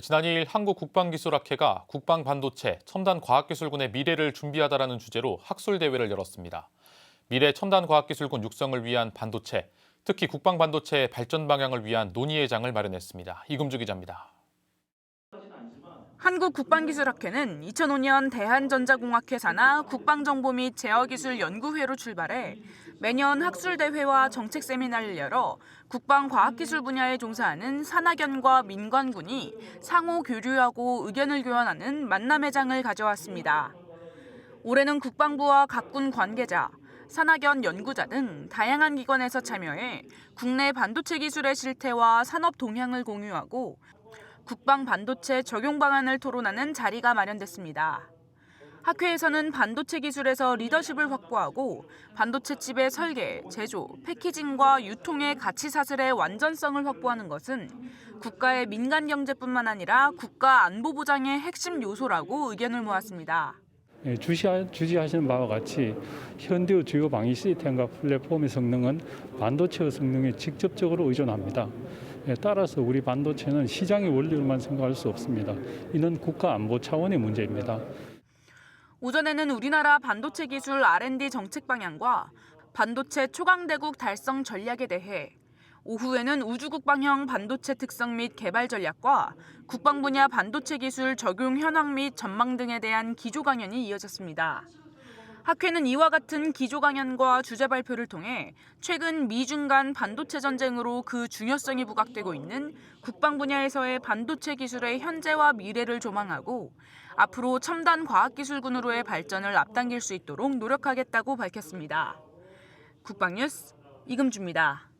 지난 2일 한국 국방기술학회가 국방반도체 첨단과학기술군의 미래를 준비하다라는 주제로 학술대회를 열었습니다. 미래 첨단과학기술군 육성을 위한 반도체, 특히 국방반도체의 발전 방향을 위한 논의의 장을 마련했습니다. 이금주 기자입니다. 한국국방기술학회는 2005년 대한전자공학회사나 국방정보 및 제어기술연구회로 출발해 매년 학술대회와 정책 세미나를 열어 국방과학기술 분야에 종사하는 산학연과 민관군이 상호 교류하고 의견을 교환하는 만남의 장을 가져왔습니다. 올해는 국방부와 각군 관계자, 산학연 연구자 등 다양한 기관에서 참여해 국내 반도체 기술의 실태와 산업 동향을 공유하고 국방 반도체 적용 방안을 토론하는 자리가 마련됐습니다. 학회에서는 반도체 기술에서 리더십을 확보하고 반도체 칩의 설계, 제조, 패키징과 유통의 가치 사슬의 완전성을 확보하는 것은 국가의 민간 경제뿐만 아니라 국가 안보 보장의 핵심 요소라고 의견을 모았습니다. 예, 주시하, 주지하시는 바와 같이 현대의 주요 방위 시스템과 플랫폼의 성능은 반도체의 성능에 직접적으로 의존합니다. 예, 따라서 우리 반도체는 시장의 원리로만 생각할 수 없습니다. 이는 국가 안보 차원의 문제입니다. 오전에는 우리나라 반도체 기술 R&D 정책 방향과 반도체 초강대국 달성 전략에 대해 오후에는 우주국방형 반도체 특성 및 개발 전략과 국방 분야 반도체 기술 적용 현황 및 전망 등에 대한 기조 강연이 이어졌습니다. 학회는 이와 같은 기조 강연과 주제 발표를 통해 최근 미중 간 반도체 전쟁으로 그 중요성이 부각되고 있는 국방 분야에서의 반도체 기술의 현재와 미래를 조망하고 앞으로 첨단 과학기술군으로의 발전을 앞당길 수 있도록 노력하겠다고 밝혔습니다. 국방뉴스 이금주입니다.